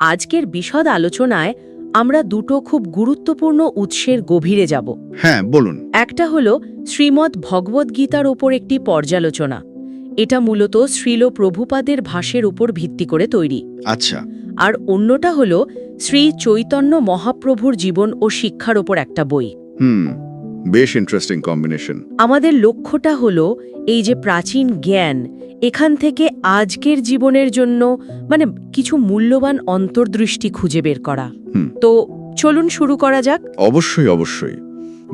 আজকের বিশদ আলোচনায় আমরা দুটো খুব গুরুত্বপূর্ণ উৎসের গভীরে যাব। হ্যাঁ বলুন। একটা হলো শ্রীমদ্ ভগবদ্গীতার ওপর একটি পর্যালোচনা। এটা মূলত শ্রীল প্রভুপাদের ভাষের উপর ভিত্তি করে তৈরি। আচ্ছা। আর অন্যটা হল শ্রী চৈতন্য মহাপ্রভুর জীবন ও শিক্ষার ওপর একটা বই। হুম বেশ ইন্টারেস্টিং কম্বিনেশন আমাদের লক্ষ্যটা হলো এই যে প্রাচীন জ্ঞান এখান থেকে আজকের জীবনের জন্য মানে কিছু মূল্যবান অন্তর্দৃষ্টি খুঁজে বের করা। তো চলুন শুরু করা যাক। অবশ্যই অবশ্যই।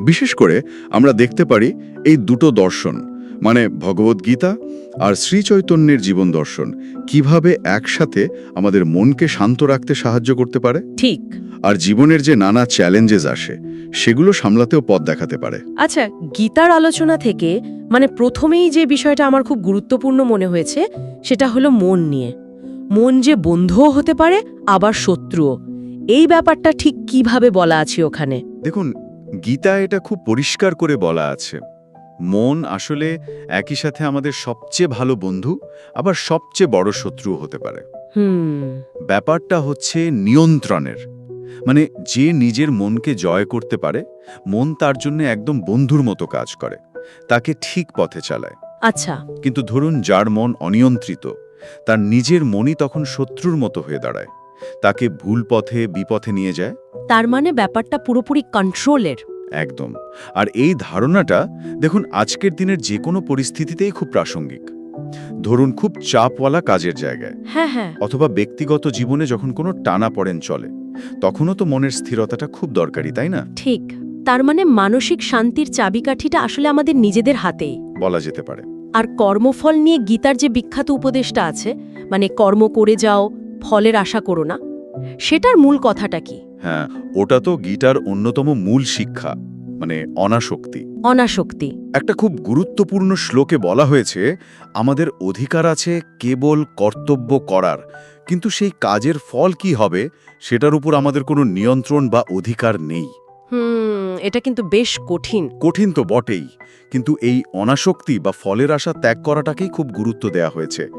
বিশেষ করে আমরা দেখতে পারি এই দুটো দর্শন মানে ভগবদ্গীতা আর শ্রী চৈতন্যের জীবন দর্শন। কীভাবে একসাথে আমাদের মনকে শান্ত রাখতে সাহায্য করতে পারে? ঠিক। আর জীবনের যে নানা চ্যালেঞ্জেস আসে সেগুলো সামলাতেও পথ দেখাতে পারে। আচ্ছা গীতার আলোচনা থেকে মানে প্রথমেই যে বিষয়টা আমার খুব গুরুত্বপূর্ণ মনে হয়েছে সেটা হলো মন নিয়ে। মন যে বন্ধুও হতে পারে আবার শত্রুও। এই ব্যাপারটা ঠিক কীভাবে বলা আছে ওখানে? দেখুন গীতা এটা খুব পরিষ্কার করে বলা আছে। মন আসলে একই সাথে আমাদের সবচেয়ে ভালো বন্ধু আবার সবচেয়ে বড় শত্রু হতে পারে। হুম। ব্যাপারটা হচ্ছে নিয়ন্ত্রণের। মানে যে নিজের মনকে জয় করতে পারে মন তার জন্য একদম বন্ধুর মতো কাজ করে তাকে ঠিক পথে চালায়। আচ্ছা। কিন্তু ধরুন যার মন অনিয়ন্ত্রিত তার নিজের মনই তখন শত্রুর মতো হয়ে দাঁড়ায় তাকে ভুল পথে বিপথে নিয়ে যায়। তার মানে ব্যাপারটা পুরোপুরি কন্ট্রোলের একদম। আর এই ধারণাটা দেখুন আজকের দিনের যে কোনো পরিস্থিতিতেই খুব প্রাসঙ্গিক। ধরুন খুব চাপওয়ালা কাজের জায়গায়। হ্যাঁ হ্যাঁ। অথবা ব্যক্তিগত জীবনে যখন কোনো টানা পড়েন চলে তখনও তো মনের স্থিরতাটা খুব দরকারি তাই না? ঠিক। তার মানে মানসিক শান্তির চাবিকাঠিটা আসলে আমাদের নিজেদের হাতেই। বলা যেতে পারে। আর কর্মফল নিয়ে গীতার যে বিখ্যাত উপদেশটা আছে মানে কর্ম করে যাও ফলের আশা করো না সেটার মূল কথাটা কি? হ্যাঁ ওটা তো গীটার অন্যতম মূল শিক্ষা। মানে অনাসক্তি। অনাসক্তি। একটা খুব গুরুত্বপূর্ণ শ্লোকে বলা হয়েছে আমাদের অধিকার আছে কেবল কর্তব্য করার। কিন্তু সেই কাজের ফল কি হবে সেটার উপর আমাদের কোনো নিয়ন্ত্রণ বা অধিকার নেই। হুম এটা কিন্তু বেশ কঠিন। কঠিন তো বটেই। কিন্তু এই অনাসক্তি বা ফলের আশা ত্যাগ করাটাকেই খুব গুরুত্ব দেয়া হয়েছে।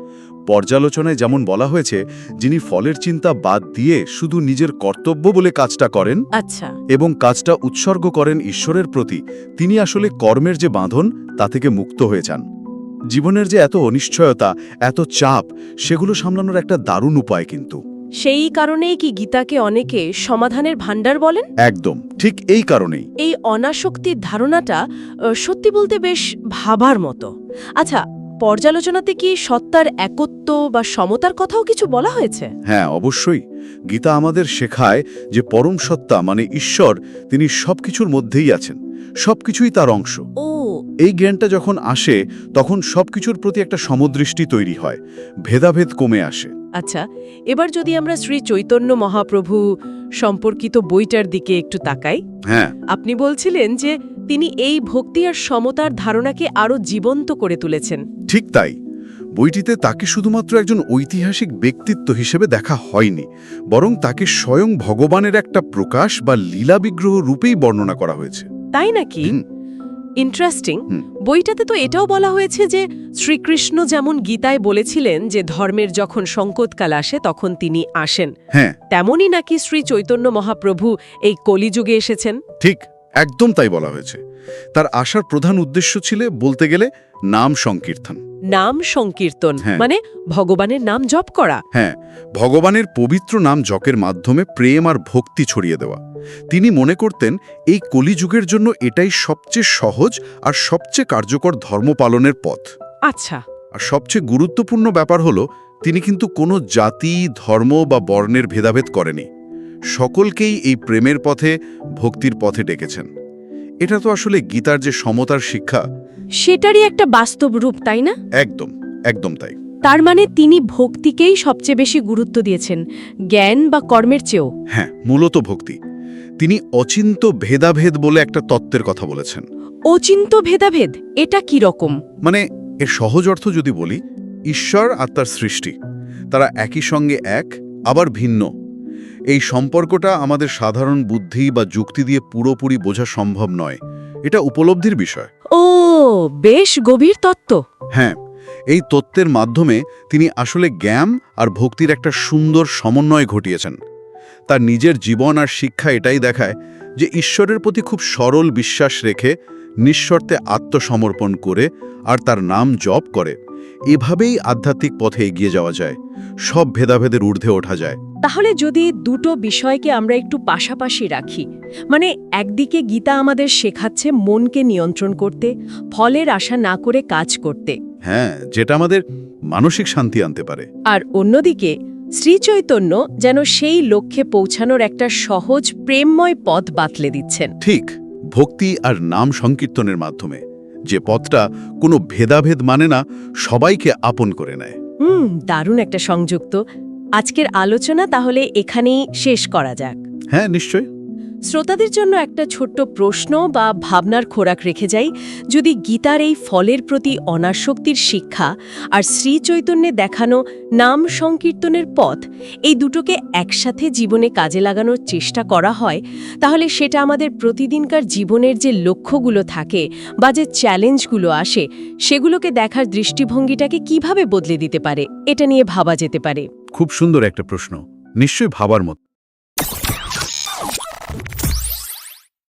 পর্যালোচনায় যেমন বলা হয়েছে যিনি ফলের চিন্তা বাদ দিয়ে শুধু নিজের কর্তব্য বলে কাজটা করেন আচ্ছা। এবং কাজটা উৎসর্গ করেন ঈশ্বরের প্রতি তিনি আসলে কর্মের যে বাঁধন তা থেকে মুক্ত হয়ে যান। জীবনের যে এত অনিশ্চয়তা এত চাপ সেগুলো সামলানোর একটা দারুণ উপায় কিন্তু। সেই কারণেই কি গীতাকে অনেকে সমাধানের ভাণ্ডার বলেন? একদম ঠিক এই কারণেই। এই অনাসক্তির ধারণাটা সত্যি বলতে বেশ ভাবার মতো। আচ্ছা পর্যালোচনাতে কি সত্তার একত্ব বা সমতার কথাও কিছু বলা হয়েছে? হ্যাঁ অবশ্যই। গীতা আমাদের শেখায় যে পরম সত্তা মানে ঈশ্বর তিনি সবকিছুর মধ্যেই আছেন। সবকিছুই তার অংশ। ও। এই জ্ঞানটা যখন আসে তখন সবকিছুর প্রতি একটা সমদৃষ্টি তৈরি হয়। ভেদাভেদ কমে আসে। আচ্ছা এবার যদি আমরা শ্রী চৈতন্য মহাপ্রভু সম্পর্কিত বইটার দিকে একটু তাকাই। হ্যাঁ। আপনি বলছিলেন যে তিনি এই ভক্তি আর সমতার ধারণাকে আরও জীবন্ত করে তুলেছেন। ঠিক তাই। বইটিতে তাকে শুধুমাত্র একজন ঐতিহাসিক ব্যক্তিত্ব হিসেবে দেখা হয়নি বরং তাকে স্বয়ং ভগবানের একটা প্রকাশ বা লীলা বিগ্রহ রূপেই বর্ণনা করা হয়েছে। তাই নাকি। ইন্টারেস্টিং বইটাতে তো এটাও বলা হয়েছে যে শ্রীকৃষ্ণ যেমন গীতায় বলেছিলেন যে ধর্মের যখন সংকটকাল আসে তখন তিনি আসেন। হ্যাঁ। তেমনই নাকি শ্রী চৈতন্য মহাপ্রভু এই কলিযুগে এসেছেন? ঠিক একদম তাই বলা হয়েছে। তার আসার প্রধান উদ্দেশ্য ছিল বলতে গেলে নাম সংকীর্তন। নাম সংকীর্তন হ্যাঁ। মানে ভগবানের নাম জপ করা। হ্যাঁ ভগবানের পবিত্র নাম জকের মাধ্যমে প্রেম আর ভক্তি ছড়িয়ে দেওয়া। তিনি মনে করতেন এই কলিযুগের জন্য এটাই সবচেয়ে সহজ আর সবচেয়ে কার্যকর ধর্ম পালনের পথ। আচ্ছা। আর সবচেয়ে গুরুত্বপূর্ণ ব্যাপার হলো তিনি কিন্তু কোনো জাতি ধর্ম বা বর্ণের ভেদাভেদ করেনি। সকলকেই এই প্রেমের পথে ভক্তির পথে ডেকেছেন। এটা তো আসলে গীতার যে সমতার শিক্ষা। সেটারই একটা বাস্তব রূপ তাই না? একদম একদম তাই। তার মানে তিনি ভক্তিকেই সবচেয়ে বেশি গুরুত্ব দিয়েছেন জ্ঞান বা কর্মের চেয়েও। হ্যাঁ মূলত ভক্তি। তিনি অচিন্ত ভেদাভেদ বলে একটা তত্ত্বের কথা বলেছেন। অচিন্ত ভেদাভেদ এটা কি রকম? মানে এর সহজ অর্থ যদি বলি ঈশ্বর আর তার সৃষ্টি তারা একই সঙ্গে এক আবার ভিন্ন। এই সম্পর্কটা আমাদের সাধারণ বুদ্ধি বা যুক্তি দিয়ে পুরোপুরি বোঝা সম্ভব নয়। এটা উপলব্ধির বিষয়। ও বেশ গভীর তত্ত্ব। হ্যাঁ এই তত্ত্বের মাধ্যমে তিনি আসলে জ্ঞান আর ভক্তির একটা সুন্দর সমন্বয় ঘটিয়েছেন। তার নিজের জীবন আর শিক্ষা এটাই দেখায় যে ঈশ্বরের প্রতি খুব সরল বিশ্বাস রেখে নিঃশর্তে আত্মসমর্পণ করে আর তার নাম জপ করে। এভাবেই আধ্যাত্মিক পথে এগিয়ে যাওয়া যায়। সব ভেদাভেদের ঊর্ধ্বে ওঠা যায়। তাহলে যদি দুটো বিষয়কে আমরা একটু পাশাপাশি রাখি মানে একদিকে গীতা আমাদের শেখাচ্ছে মনকে নিয়ন্ত্রণ করতে ফলের আশা না করে কাজ করতে। হ্যাঁ যেটা আমাদের মানসিক শান্তি আনতে পারে। আর অন্যদিকে শ্রীচৈতন্য যেন সেই লক্ষ্যে পৌঁছানোর একটা সহজ প্রেমময় পথ বাতলে দিচ্ছেন। ঠিক ভক্তি আর নাম সংকীর্তনের মাধ্যমে। যে পথটা কোনো ভেদাভেদ মানে না সবাইকে আপন করে নেয়। হুম দারুণ একটা সংযুক্ত। আজকের আলোচনা তাহলে এখানেই শেষ করা যাক। হ্যাঁ নিশ্চয় শ্রোতাদের জন্য একটা ছোট্ট প্রশ্ন বা ভাবনার খোরাক রেখে যাই। যদি গীতার এই ফলের প্রতি অনাসক্তির শিক্ষা আর শ্রী চৈতন্যে দেখানো নাম সংকীর্তনের পথ এই দুটোকে একসাথে জীবনে কাজে লাগানোর চেষ্টা করা হয়, তাহলে সেটা আমাদের প্রতিদিনকার জীবনের যে লক্ষ্যগুলো থাকে বা যে চ্যালেঞ্জগুলো আসে, সেগুলোকে দেখার দৃষ্টিভঙ্গিটাকে কীভাবে বদলে দিতে পারে, এটা নিয়ে ভাবা যেতে পারে। খুব সুন্দর একটা প্রশ্ন। নিশ্চয়ই ভাবার মতো।